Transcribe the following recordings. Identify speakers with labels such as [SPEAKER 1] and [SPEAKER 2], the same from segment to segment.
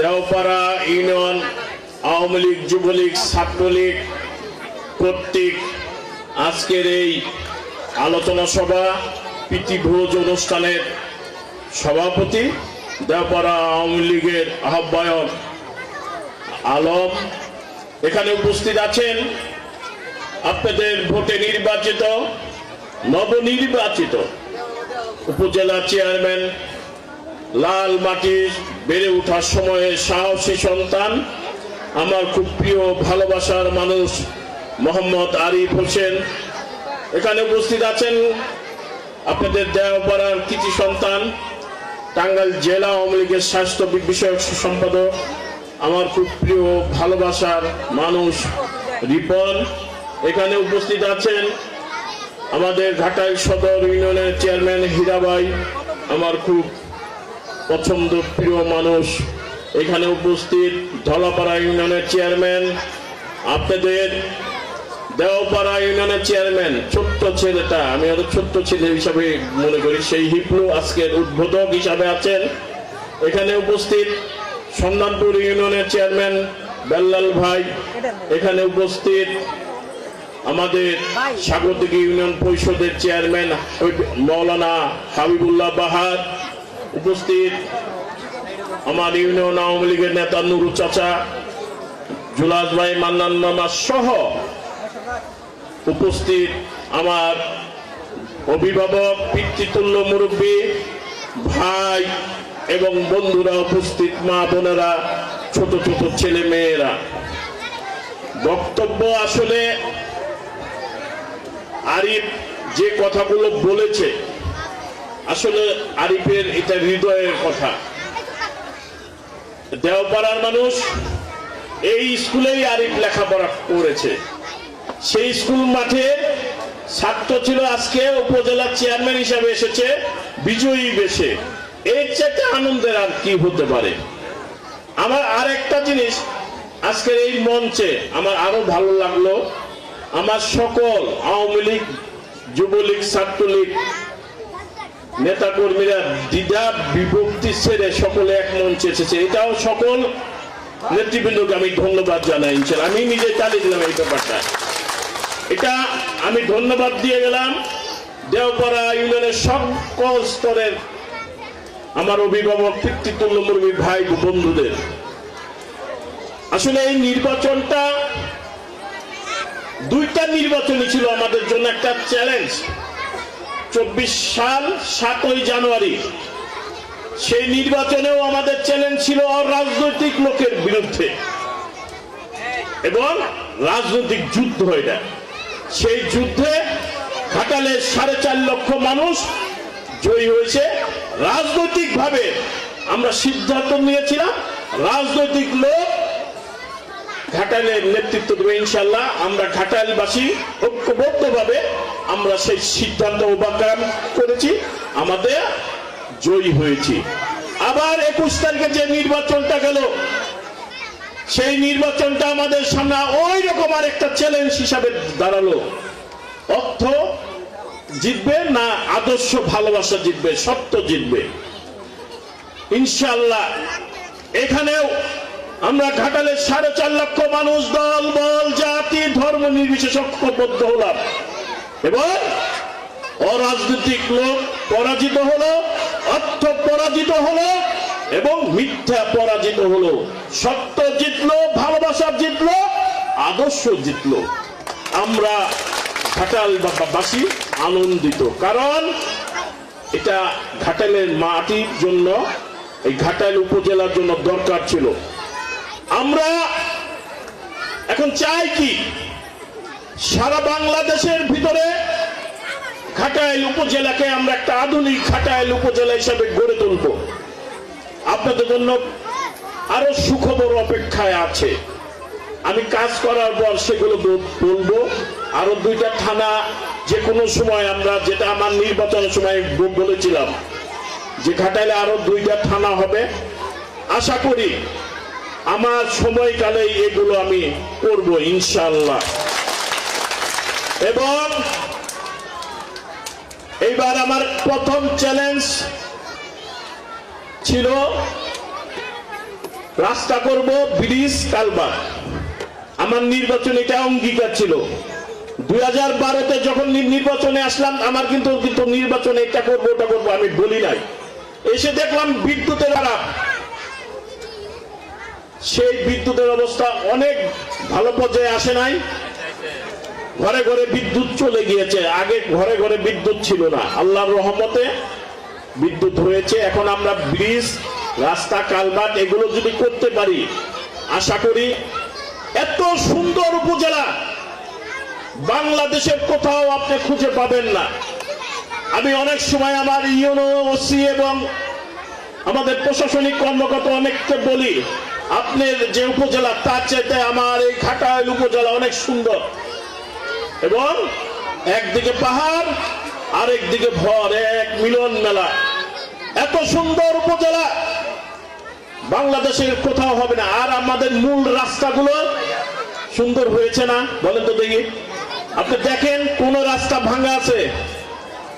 [SPEAKER 1] Deopara union, Awami League, Jubo League, Chhatra League কর্তৃক আজকের এই আলোচনা সভা প্রীতিভোজ অনুষ্ঠানের সভাপতি দেওপাড়া আওয়ামী লীগের আহ্বায়ক আলম। এখানে উপস্থিত আছেন আপনাদের ভোটে নির্বাচিত, নবনির্বাচিত উপজেলা চেয়ারম্যান লাল মাটি বেড়ে ওঠার সময়ে সাহসী সন্তান। আমার খুব প্রিয় ভালোবাসার মানুষ মোহাম্মদ আরিফ হোসেন। এখানে উপস্থিত আছেন আপনাদের দেওপাড়ার কৃতি সন্তান, টাঙ্গাইল জেলা আওয়ামী লীগের স্বাস্থ্য বিষয়ক সম্পাদক। আমার খুব প্রিয় ভালোবাসার মানুষ রিপন। এখানে উপস্থিত আছেন আমাদের ঘাটাইল সদর ইউনিয়নের চেয়ারম্যান হীরাবাই। আমার খুব পছন্দ প্রিয় মানুষ। এখানে উপস্থিত ধলাপাড়া ইউনিয়নের চেয়ারম্যান, আপনাদের দেওপাড়া ইউনিয়নের চেয়ারম্যান, ছোট্ট ছেলেটা, আমি হয়তো ছোট্ট ছেলে হিসাবে মনে করি, সেই হিপলু আজকের উদ্বোধক হিসাবে আছেন। এখানে উপস্থিত সন্ধানপুর ইউনিয়নের চেয়ারম্যান বেল্লাল ভাই। এখানে উপস্থিত আমাদের স্বাগতিক ইউনিয়ন পরিষদের চেয়ারম্যান মৌলানা হাবিবুল্লাহ বাহার। উপস্থিত আমার ইউনিয়ন আওয়ামী লীগের নেতা নুরু চাচা, জুলাস ভাই, মান্নান মামা সহ উপস্থিত আমার অভিভাবক, পিতৃতুল্য মুরব্বী, ভাই এবং বন্ধুরা উপস্থিত মা বোনেরা, ছোট ছোট ছেলে মেয়েরা। বক্তব্য আসলে আরিফ যে কথাগুলো বলেছে আসলে আরিফের এটা হৃদয়ের কথা। দেওপাড়ার মানুষ এই স্কুলেই আরিফ লেখাপড়া করেছে। সেই স্কুল মাঠে ছাত্র ছিল আজকে উপজেলার চেয়ারম্যান হিসাবে এসেছে বিজয়ী বেশে। এর চাইতে আনন্দের আর কি হতে পারে? আমার আর একটা জিনিস, আজকের এই মঞ্চে আমার আরও ভালো লাগল। আমার সকল আওয়ামী লীগ, যুবলীগ, ছাত্রলীগ নেতাকর্মীরা দ্বিধা, বিভক্তি ছেড়ে সকলে এক মঞ্চে এসেছে। এটাও সকল নেতৃবৃন্দকে আমি ধন্যবাদ জানাই। আমি নিজে চালিয়ে দিলাম এই ব্যাপারটা। এটা আমি ধন্যবাদ দিয়ে গেলাম। দেওপাড়া ইউনিয়নের সকল স্তরের আমার অভিভাবক পিতৃতুল্য মুরবী ভাই, বন্ধুদের। আসলে এই নির্বাচনটা দুইটা নির্বাচনই ছিল আমাদের জন্য একটা চ্যালেঞ্জ। চব্বিশ সাল সাতই জানুয়ারি। সেই নির্বাচনেও আমাদের চ্যালেঞ্জ ছিল রাজনৈতিক লোকের বিরুদ্ধে। এবং রাজনৈতিক যুদ্ধ এটা সেই যুদ্ধে ঘাটালের সাড়ে চার লক্ষ মানুষ জয়ী হয়েছে। রাজনৈতিক ভাবে আমরা সিদ্ধান্ত নিয়েছিলাম, রাজনৈতিক লোক ঘাটালের নেতৃত্ব দেবে ইনশাল্লাহ আমরা ঘাটালবাসী ঐক্যবদ্ধভাবে আমরা সেই সিদ্ধান্ত উপাকার করেছি, আমাদের জয়ী হয়েছি। আবার একুশ তারিখে যে নির্বাচনটা গেল, সেই নির্বাচনটা আমাদের সামনে ওই রকম আর একটা চ্যালেঞ্জ হিসাবে দাঁড়াল। অর্থ জিতবে না আদর্শ ভালোবাসা জিতবে, সত্য জিতবে। ইনশাল্লাহ এখানেও আমরা ঘাটালের সাড়ে চার লক্ষ মানুষ, দল, বল, জাতি, ধর্ম নির্বিশেষে হলাম। এবং অরাজনৈতিক লোক পরাজিত হলো, অর্থ পরাজিত হলো এবং মিথ্যা পরাজিত হলো। সত্য জিতলো, ভালোবাসা জিতলো, আদর্শ জিতলো। আমরা ঘাটাল বাসী আনন্দিত। কারণ এটা ঘাটালের মাটির জন্য, এই ঘাটাল উপজেলার জন্য দরকার ছিল। আমরা এখন চাই কি সারা বাংলাদেশের ভিতরে ঘাটাইল উপজেলাকে আমরা একটা আধুনিক ঘাটাইল উপজেলা হিসাবে গড়ে তুলব। আপনাদের জন্য আরও সুখবর অপেক্ষায় আছে। আমি কাজ করার পর সেগুলো বলব। আরও দুইটা থানা যে কোনো সময় আমরা যেটা আমার নির্বাচনের সময় বলেছিলাম, যে ঘাটাইলে আরও দুইটা থানা হবে। আশা করি আমার সময়কালে এগুলো আমি করব ইনশাল্লাহ এবং এইবার আমার প্রথম চ্যালেঞ্জ ছিল রাস্তা করব ব্রিজ কালবার। আমার নির্বাচন এটা অঙ্গীকার ছিল। দুই হাজার বারোতে যখন নির্বাচনে আসলাম, আমার কিন্তু কিন্তু নির্বাচনে এটা করব, ওটা করব, আমি বলি নাই। এসে দেখলাম বিদ্যুতের খারাপ সেই বিদ্যুতের অবস্থা অনেক ভালো পর্যায়ে আসে নাই। ঘরে ঘরে বিদ্যুৎ চলে গিয়েছে। আগে ঘরে ঘরে বিদ্যুৎ ছিল না। আল্লাহর রহমতে বিদ্যুৎ হয়েছে এখন আমরা ব্রিজ, রাস্তা কালভার্ট এগুলো যদি করতে পারি, আশা করি এত সুন্দর উপজেলা বাংলাদেশের কোথাও আপনি খুঁজে পাবেন না। আমি অনেক সময় আমার ইউনো, ওসি এবং আমাদের প্রশাসনিক কর্মকর্তা অনেককে বলি আপনার যে উপজেলা, তার চাইতে আমার এই খাটাইল উপজেলা অনেক সুন্দর। এবং একদিকে পাহাড় আরেক দিকে ভর, এক মিলন মেলা। এত সুন্দর উপজেলা। বাংলাদেশের কোথাও হবে না। আর আমাদের মূল রাস্তাগুলো সুন্দর হয়েছে না? বলেন তো দেখি। আপনি দেখেন কোন রাস্তা ভাঙা আছে?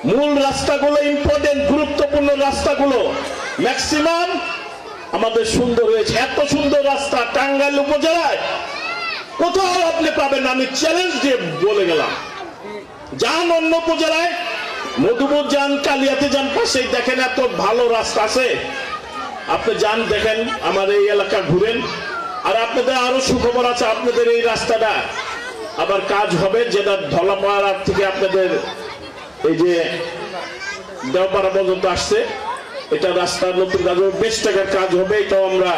[SPEAKER 1] মূল রাস্তাগুলো ইম্পর্টেন্ট গুরুত্বপূর্ণ রাস্তাগুলো। ম্যাক্সিমাম আমাদের সুন্দর হয়েছে। এত সুন্দর রাস্তা টাঙ্গাইল উপজেলায়। কোথাও আপনি পাবেন আমি চ্যালেঞ্জ দিয়ে বলে গেলাম। যান অন্য উপজেলায়। মধুপুর যান, কালিয়াতে যান, পাশেই দেখেন এত ভালো রাস্তা আছে। আপনি যান, দেখেন, আমার এই এলাকা ঘুরেন। আর আপনাদের আরও সুখবর আছে, আপনাদের এই রাস্তাটা। আবার কাজ হবে, যেটা ধলাপাড়া থেকে আপনাদের এই যে দেওপাড়া পর্যন্ত আসছে। এটা রাস্তার নতুন কাজ হবে বেশ টাকার কাজ হবে, এটাও আমরা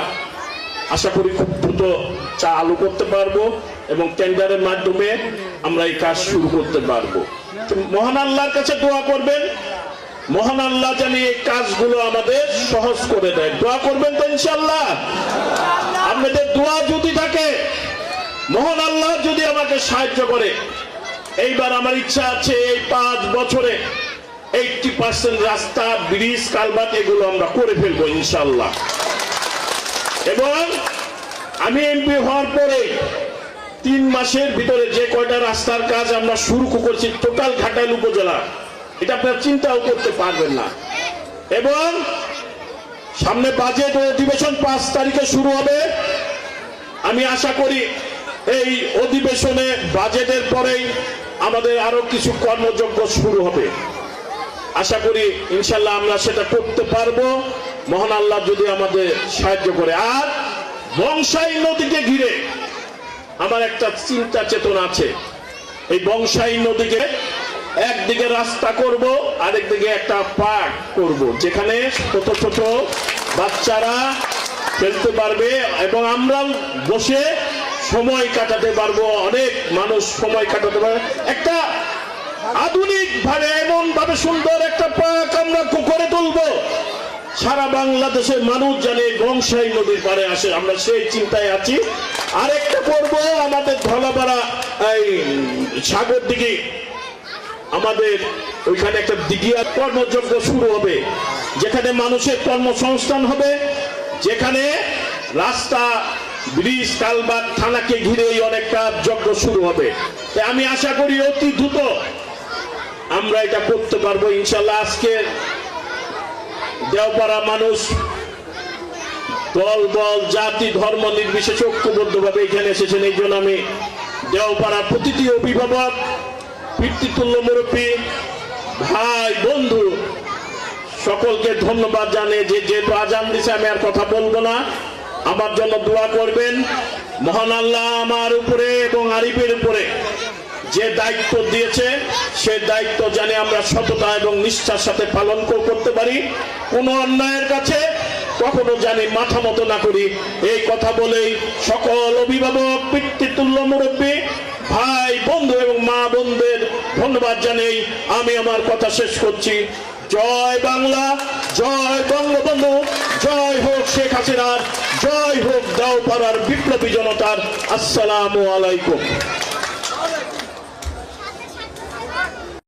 [SPEAKER 1] আশা করি খুব দ্রুত চালু করতে পারব এবং টেন্ডারের মাধ্যমে আমরা এই কাজ শুরু করতে পারব। মহান আল্লাহর কাছে দোয়া করবেন। মহান আল্লাহ জানি এই কাজগুলো আমাদের সহজ করে দেয়। দোয়া করবেন তো ইনশাল্লাহ আপনাদের দোয়া যদি থাকে, মহান আল্লাহ যদি আমাকে সাহায্য করে। এইবার আমার ইচ্ছা আছে এই পাঁচ বছরে এইটটি পার্সেন্ট রাস্তা, ব্রিজ কালভার্ট এগুলো আমরা করে ফেলব ইনশাল্লাহ। এবং আমি এমপি হওয়ার পরে তিন মাসের ভিতরে যে কয়টা রাস্তার কাজ আমরা শুরু করেছি, টোটাল ঘাটাইল উপজেলা, এটা আপনারা চিন্তাও করতে পারবেন না। এবং সামনে বাজেট অধিবেশন পাঁচ তারিখে শুরু হবে। আমি আশা করি এই অধিবেশনে বাজেটের পরেই আমাদের আরও কিছু কর্মযজ্ঞ শুরু হবে। আশা করি ইনশাল্লাহ আমরা সেটা করতে পারব। মহান আল্লাহ যদি আমাদের সাহায্য করে। আর বংশাই নদীকে ঘিরে আমার একটা চিন্তা চেতনা আছে। এই বংশাই নদীকে একদিকে রাস্তা করব, আরেকদিকে একটা পার্ক করব, যেখানে ছোট ছোট বাচ্চারা খেলতে পারবে এবং আমরা বসে সময় কাটাতে পারব, অনেক মানুষ সময় কাটাতে পারবে। একটা আধুনিক ভাবে এমন ভাবে সুন্দর একটা পার্ক আমরা করে তুলবো। সারা বাংলাদেশের মানুষ জানে বংশাই নদীর পারে আসে, আমরা সেই চিন্তায় আছি। আরেকটা করব আমাদের ধলাপাড়া, এই, সাগর দিকে আমাদের ওইখানে একটা দিঘিয়া কর্মযজ্ঞ শুরু হবে, যেখানে মানুষের কর্মসংস্থান হবে, যেখানে রাস্তা, ব্রিজ কালবার থানাকে ঘিরেই অনেকটা যজ্ঞ শুরু হবে। তাই আমি আশা করি অতি দ্রুত আমরা এটা করতে পারব, ইনশাল্লাহ আজকে দেওপাড়া মানুষ দল বল জাতি, ধর্ম নির্বিশেষে ঐক্যবদ্ধভাবে এখানে এসেছেন। এই জন্য আমি দেওপাড়া প্রতিটি অভিভাবক পিতৃতুল্য মুরব্বী, ভাই, বন্ধু, সকলকে ধন্যবাদ জানে যে যেহেতু আজান দিছে, আমি আর কথা বলব না। আমার জন্য দোয়া করবেন। মহান আল্লাহ আমার উপরে এবং আরিফের উপরে যে দায়িত্ব দিয়েছে, সে দায়িত্ব জানি আমরা সততা এবং নিষ্ঠার সাথে পালন করতে পারি। কোনো অন্যায়ের কাছে কখনো জানি মাথা মতো না করি। এই কথা বলেই সকল অভিভাবক, পিতৃতুল্য মুরব্বী, ভাই, বন্ধু এবং মা বোনদের ধন্যবাদ জানাই। আমি আমার কথা শেষ করছি। জয় বাংলা, জয় বঙ্গবন্ধু, জয় হোক শেখ হাসিনার, জয় হোক দাও পাড়ার বিপ্লবী জনতার। আসসালামু আলাইকুম।